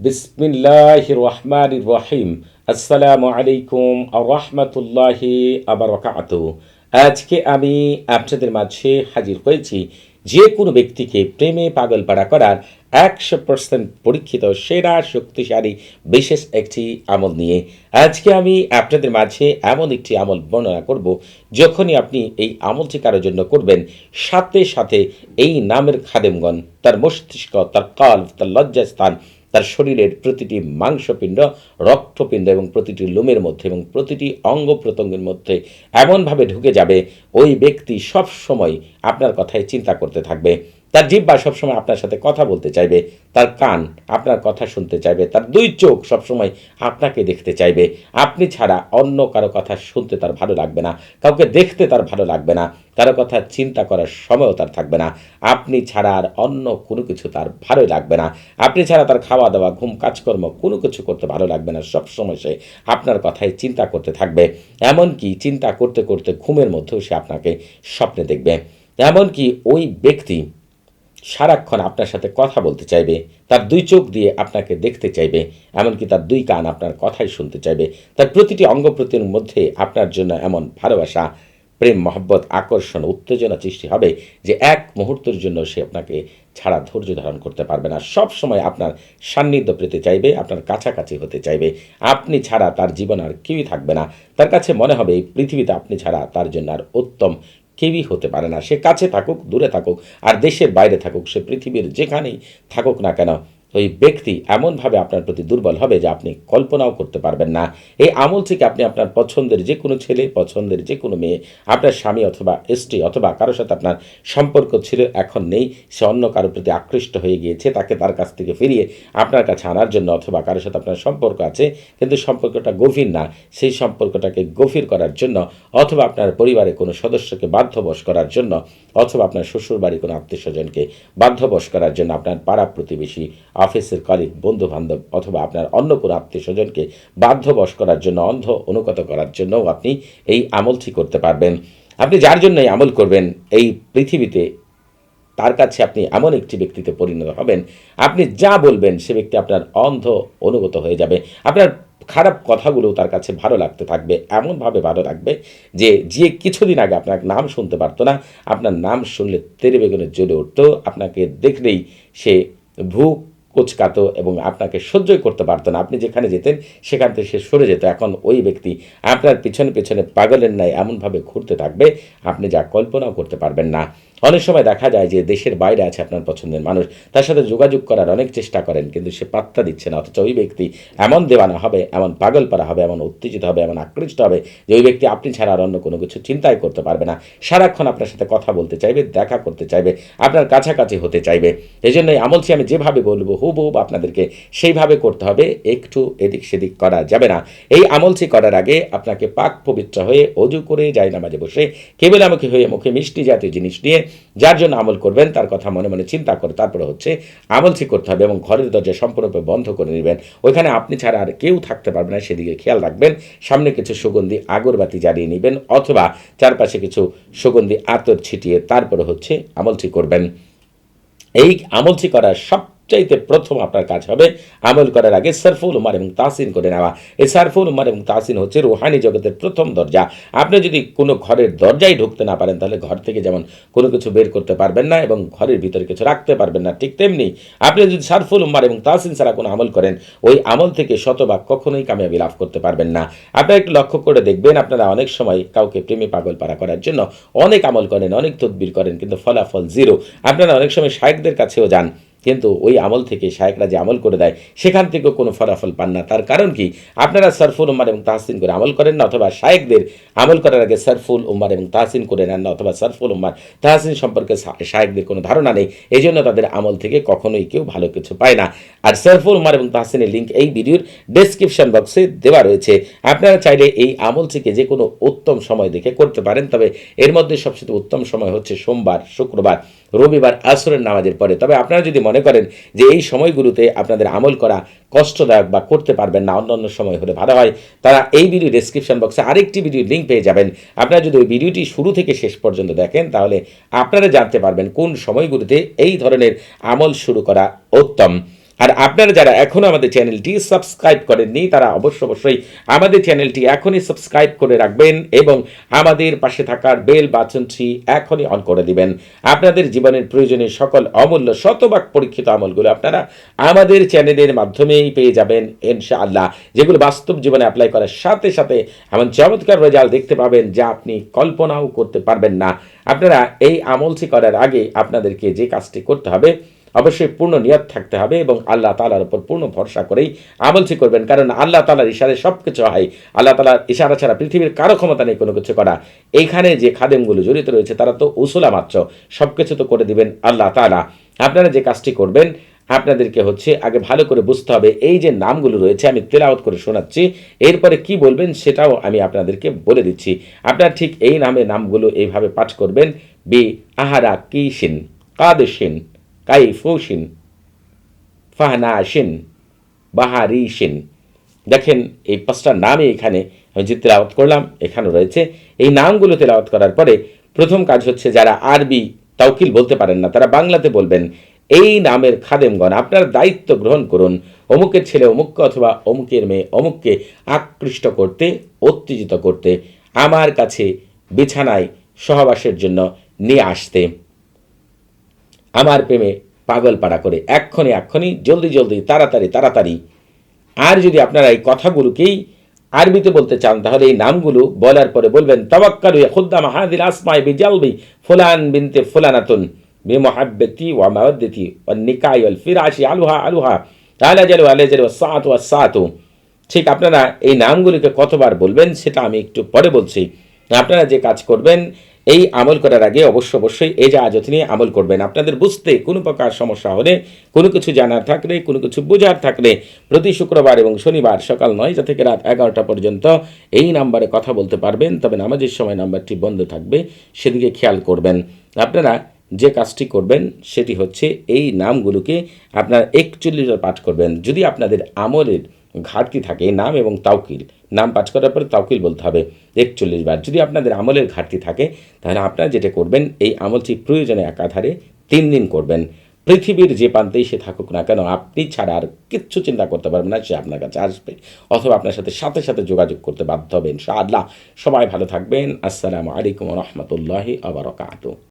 বিসমিল্লাহ রহমান রহিম আসসালামু আলাইকুম রহমতুল্লাহি আবরকাত আজকে আমি আপনাদের মাঝে হাজির হয়েছি যে কোনো ব্যক্তিকে প্রেমে পাগল পাড়া করার একশো পার্সেন্ট পরীক্ষিত, সেরা, শক্তিশালী, বিশেষ একটি আমল নিয়ে। আজকে আমি আপনাদের মাঝে এমন একটি আমল বর্ণনা করব, যখনই আপনি এই আমলটি কারোর জন্য করবেন, সাথে সাথে এই নামের খাদেমগণ, তার মস্তিষ্ক, তার কাল তার লজ্জাস্থান তার শরীরের প্রতিটি মাংসপিণ্ড, রক্তপিণ্ড এবং প্রতিটি লোমের মধ্যে এবং প্রতিটি অঙ্গ প্রত্যঙ্গের মধ্যে এমনভাবে ঢুকে যাবে, ওই ব্যক্তি সব সময় আপনার কথায় চিন্তা করতে থাকবে। তার জিব্বা সবসময় আপনার সাথে কথা বলতে চাইবে, তার কান আপনার কথা শুনতে চাইবে, তার দুই চোখ সবসময় আপনাকে দেখতে চাইবে। আপনি ছাড়া অন্য কারও কথা শুনতে তার ভালো লাগবে না, কাউকে দেখতে তার ভালো লাগবে না, কারও কথা চিন্তা করার সময়ও তার থাকবে না। আপনি ছাড়া আর অন্য কোনো কিছু তার ভালো লাগবে না। আপনি ছাড়া তার খাওয়া দাওয়া, ঘুম, কাজকর্ম কোনো কিছু করতে ভালো লাগবে না সব সময় সে আপনার কথাই চিন্তা করতে থাকবে। এমনকি চিন্তা করতে করতে ঘুমের মধ্যেও সে আপনাকে স্বপ্নে দেখবে। এমনকি ওই ব্যক্তি সারাক্ষণ আপনার সাথে কথা বলতে চাইবে, তার দুই চোখ দিয়ে আপনাকে দেখতে চাইবে, এমনকি তার দুই কান আপনার কথাই শুনতে চাইবে। তার প্রতিটি অঙ্গ মধ্যে আপনার জন্য এমন ভালোবাসা, প্রেম, মহব্বত, আকর্ষণ, উত্তেজনা সৃষ্টি হবে যে এক মুহূর্তের জন্য সে আপনাকে ছাড়া ধৈর্য ধারণ করতে পারবে না। সব সময় আপনার সান্নিধ্য পেতে চাইবে, আপনার কাছাকাছি হতে চাইবে। আপনি ছাড়া তার জীবন আর কেউই থাকবে না। তার কাছে মনে হবে, এই পৃথিবীতে আপনি ছাড়া তার জন্য আর উত্তম কেউই হতে পারে না। সে কাছে থাকুক, দূরে থাকুক, আর দেশের বাইরে থাকুক, সে পৃথিবীর যেখানেই থাকুক না কেন ওই ব্যক্তি এমনভাবে আপনার প্রতি দুর্বল হবে যে আপনি কল্পনাও করতে পারবেন না। এই আমল থেকে আপনি আপনার পছন্দের যে কোনো ছেলে, পছন্দের যে কোনো মেয়ে, আপনার স্বামী অথবা স্ত্রী অথবা কারোর সাথে আপনার সম্পর্ক ছিল, এখন নেই, সে অন্য কারোর প্রতি আকৃষ্ট হয়ে গিয়েছে, তাকে তার কাছ থেকে ফিরিয়ে আপনার কাছে আনার জন্য অথবা কারোর সাথে আপনার সম্পর্ক আছে, কিন্তু সম্পর্কটা গভীর না। সেই সম্পর্কটাকে গভীর করার জন্য অথবা আপনার পরিবারে কোনো সদস্যকে বাধ্যবশ করার জন্য অথবা আপনার শ্বশুরবাড়ি কোনো আত্মীয় স্বজনকে বাধ্যবশ করার জন্য আপনার পাড়া প্রতিবেশী অফিসের কলিগ বন্ধু বান্ধব অথবা আপনার অন্য কোনো আত্মীয় স্বজনকে বাধ্যবশ করার জন্য, অন্ধ অনুগত করার জন্যও আপনি এই আমলটি করতে পারবেন। আপনি যার জন্য এই আমল করবেন, এই পৃথিবীতে তার কাছে আপনি এমন একটি ব্যক্তিতে পরিণত হবেন, আপনি যা বলবেন সে ব্যক্তি আপনার অন্ধ, অনুগত হয়ে যাবে। আপনার খারাপ কথাগুলো তার কাছে ভালো লাগতে থাকবে, এমনভাবে ভালো লাগবে যে যে কিছুদিন আগে আপনার নাম শুনতে পারতো না, আপনার নাম শুনলে তেরে বেগুনে জ্বলে উঠতো, আপনাকে দেখলেই সে ভূ কোচকাতো এবং আপনাকে সহ্যই করতে পারতো না। আপনি যেখানে যেতেন, সেখান থেকে সে সরে যেত। এখন ওই ব্যক্তি আপনার পিছনে পিছনে পাগলের ন্যায় এমনভাবে ঘুরতে থাকবে, আপনি যা কল্পনাও করতে পারবেন না। অনেক সময় দেখা যায় যে দেশের বাইরে আছে আপনার পছন্দের মানুষ, তার সাথে যোগাযোগ করার অনেক চেষ্টা করেন, কিন্তু সে পাত্তা দিচ্ছে না, অথচ ওই ব্যক্তি এমন দেওয়ানা হবে, এমন পাগল পারা হবে, এমন উত্তেজিত হবে, এমন আকৃষ্ট হবে যে ওই ব্যক্তি আপনি ছাড়া আর অন্য কোনো কিছু চিন্তাই করতে পারবে না। সারাক্ষণ আপনার সাথে কথা বলতে চাইবে, দেখা করতে চাইবে, আপনার কাছাকাছি হতে চাইবে। এই জন্য এই আমলটি আমি যেভাবে বলব হুবহুব আপনাদেরকে সেইভাবে করতে হবে, একটু এদিক সেদিক করা যাবে না। এই আমলটি করার আগে আপনাকে পাক পবিত্র হয়ে অজু করে যায় নামাজে বসে কেবলামুখী হয়ে মুখে মিষ্টি জাতীয় জিনিস নিয়ে যার জন্য আমল করবেন, তার কথা মনে মনে চিন্তা করে তারপরে হচ্ছে আমল ঠিক করতে হবে এবং ঘরের দরজা সম্পূর্ণরূপে বন্ধ করে নেবেন। ওইখানে আপনি ছাড়া আর কেউ থাকতে পারবে না, সেদিকে খেয়াল রাখবেন। সামনে কিছু সুগন্ধি আগরবাতি জ্বালিয়ে নেবেন অথবা চারপাশে কিছু সুগন্ধি আতর ছিটিয়ে তারপরে হচ্ছে আমলটি করবেন। এই আমলটি করার সব চাইতে প্রথম আপনার কাজ হবে আমল করার আগে সারফুল উমার এবং তাসিন করে নেওয়া। এই সারফুল উমার এবং তাসিন হচ্ছে রুহানি জগতের প্রথম দরজা। আপনি যদি কোনো ঘরের দরজায় ঢুকতে না পারেন, তাহলে ঘর থেকে যেমন কোনো কিছু বের করতে পারবেন না এবং ঘরের ভিতরে কিছু রাখতে পারবেন না, ঠিক তেমনি আপনি যদি সারফুল উমার এবং তাসিন ছাড়া কোনো আমল করেন, ওই আমল থেকে শতভাগ কখনোই কামিয়াবি লাভ করতে পারবেন না। আপনারা একটু লক্ষ্য করে দেখবেন, আপনারা অনেক সময় কাউকে প্রেমে পাগল পারা করার জন্য অনেক আমল করেন, অনেক তদবির করেন, কিন্তু ফলাফল জিরো আপনারা অনেক সময় শায়কদের কাছেও যান কিন্তু ওই আমল থেকে শায়করা যে আমল করে দেয়, সেখান থেকেও কোনো ফলাফল পান না। তার কারণ কি? আপনারা সরফুল উম্মার এবং তাহসিন করে আমল করেন না, অথবা শায়েকদের আমল করার আগে সরফুল উম্মার এবং তাহসিন করে নেন না, অথবা সরফুল উম্মার, তাহসিন সম্পর্কে শায়েকদের কোনো ধারণা নেই। এই জন্য তাদের আমল থেকে কখনোই কেউ ভালো কিছু পায় না। আর সরফুল উম্মার এবং তাহসিনের লিঙ্ক এই ভিডিওর ডেসক্রিপশন বক্সে দেওয়া রয়েছে। আপনারা চাইলে এই আমল থেকে যে কোনো উত্তম সময় দেখে করতে পারেন, তবে এর মধ্যে সবচেয়ে উত্তম সময় হচ্ছে সোমবার, শুক্রবার, রবিবার, আসরের নামাজের পরে। তবে আপনারা যদি মনে করেন যে এই সময়গুলোতে আপনাদের আমল করা কষ্টদায়ক বা করতে পারবেন না অন্য অন্য সময় হলে ভালো হয়। তারা এই ভিডিও ডেসক্রিপশন বক্সে আরেকটি ভিডিও লিঙ্ক পেয়ে যাবেন। আপনারা যদি ওই ভিডিওটি শুরু থেকে শেষ পর্যন্ত দেখেন, তাহলে আপনারা জানতে পারবেন কোন সময়গুলোতে এই ধরনের আমল শুরু করা উত্তম। আর আপনারা যারা এখনও আমাদের চ্যানেলটি সাবস্ক্রাইব করেননি, তারা অবশ্য অবশ্যই আমাদের চ্যানেলটি এখনই সাবস্ক্রাইব করে রাখবেন এবং আমাদের পাশে থাকার বেল বাটনটি এখনই অন করে দিবেন। আপনাদের জীবনের প্রয়োজনীয় সকল অমূল্য শতভাগ পরীক্ষিত আমলগুলো আপনারা আমাদের চ্যানেলের মাধ্যমেই পেয়ে যাবেন, ইনশাআল্লাহ। যেগুলো বাস্তব জীবনে অ্যাপ্লাই করার সাথে সাথে এমন চমৎকার রেজাল্ট দেখতে পাবেন যা আপনি কল্পনাও করতে পারবেন না। আপনারা এই আমলটি করার আগে আপনাদেরকে যে কাজটি করতে হবে অবশ্যই পূর্ণ নিয়ত থাকতে হবে এবং আল্লাহ তালার উপর পূর্ণ ভরসা করেই আমলটি করবেন। কারণ আল্লাহ তালার ইশারায় সব কিছু হয়। আল্লাহ তালার ইশারা ছাড়া পৃথিবীর কারও ক্ষমতা নেই কোনো কিছু করা। এইখানে যে খাদেমগুলো জড়িত রয়েছে, তারা তো উসুলা মাত্র। সব কিছু তো করে দিবেন আল্লাহ তালা আপনারা যে কাজটি করবেন, আপনাদেরকে হচ্ছে আগে ভালো করে বুঝতে হবে, এই যে নামগুলো রয়েছে, আমি তেলাওয়াত করে শোনাচ্ছি। এরপরে কি বলবেন সেটাও আমি আপনাদেরকে বলে দিচ্ছি। আপনারা ঠিক এই নামে নামগুলো এইভাবে পাঠ করবেন। বি আহারা কিসিন, কাদেশিন। কাইফুসিন ফাহনাশিন বাহারিসিন দেখেন, এই পাঁচটা নামই এখানে আমি যে তেলাওয়াত করলাম এখানে রয়েছে। এই নামগুলো তেলাওয়াত করার পরে প্রথম কাজ হচ্ছে যারা আরবি তাওকিল বলতে পারেন না, তারা বাংলাতে বলবেন, এই নামের খাদেমগণ, আপনার দায়িত্ব গ্রহণ করুন। অমুকের ছেলে অমুককে অথবা অমুকের মেয়ে অমুককে আকৃষ্ট করতে, উত্তেজিত করতে, আমার কাছে বিছানায় সহবাসের জন্য নিয়ে আসতে। আমার প্রেমে পাগল পাড়া করে। এক্ষণে এক্ষণে, জলদি জলদি, তাড়াতাড়ি তাড়াতাড়ি। আর যদি আপনারা এই কথাগুলোকেই আরবিতে বলতে চান, তাহলে এই নামগুলো বলার পরে বলবেন তবাক্কারু খুদ্দা মাহাদিল আসমাই বি জালবি ফুলান বিনতে ফুলানাতুন বি মহাব্বতি ওয়া মাওয়াদ্দতি ওয়া নিকাই ওয়াল ফিরাশি আলুহা আলুহা আলা জালু আলা জালু সাত ওয়া সাতু। ঠিক আপনারা এই নামগুলিকে কতবার বলবেন, সেটা আমি একটু পরে বলছি। আপনারা যে কাজ করবেন এই আমল করার আগে অবশ্য অবশ্যই এই যে আজত নিয়ে আমল করবেন, আপনাদের বুঝতে কোনো প্রকার সমস্যা হলে, কোনো কিছু জানার থাকলে, কোনো কিছু বোঝার থাকলে প্রতি শুক্রবার এবং শনিবার সকাল নয়টা থেকে রাত এগারোটা পর্যন্ত এই নাম্বারে কথা বলতে পারবেন। তবে নামাজের সময় নাম্বারটি বন্ধ থাকবে সেদিকে খেয়াল করবেন। আপনারা যে কাজটি করবেন, সেটি হচ্ছে এই নামগুলোকে আপনার একচল্লিশ পাঠ করবেন। যদি আপনাদের আমলের ঘাটতি থাকে, নাম এবং তাওকিল। নাম পাঠ করার পরে তাওকিল বলতে হবে। একচল্লিশ বার। যদি আপনাদের আমলের ঘাটতি থাকে, তাহলে আপনারা যেটা করবেন, এই আমলটি প্রয়োজনে একাধারে তিন দিন করবেন। পৃথিবীর যে প্রান্তেই সে থাকুক না কেন, আপনি ছাড়া আর কিচ্ছু চিন্তা করতে পারবেন না, সে আপনার কাছে আসবে। অথবা আপনার সাথে সাথে সাথে যোগাযোগ করতে বাধ্য হবেন ইনশাআল্লাহ। সবাই ভালো থাকবেন। আসসালামু আলাইকুম রহমতুল্লাহি আবরকাত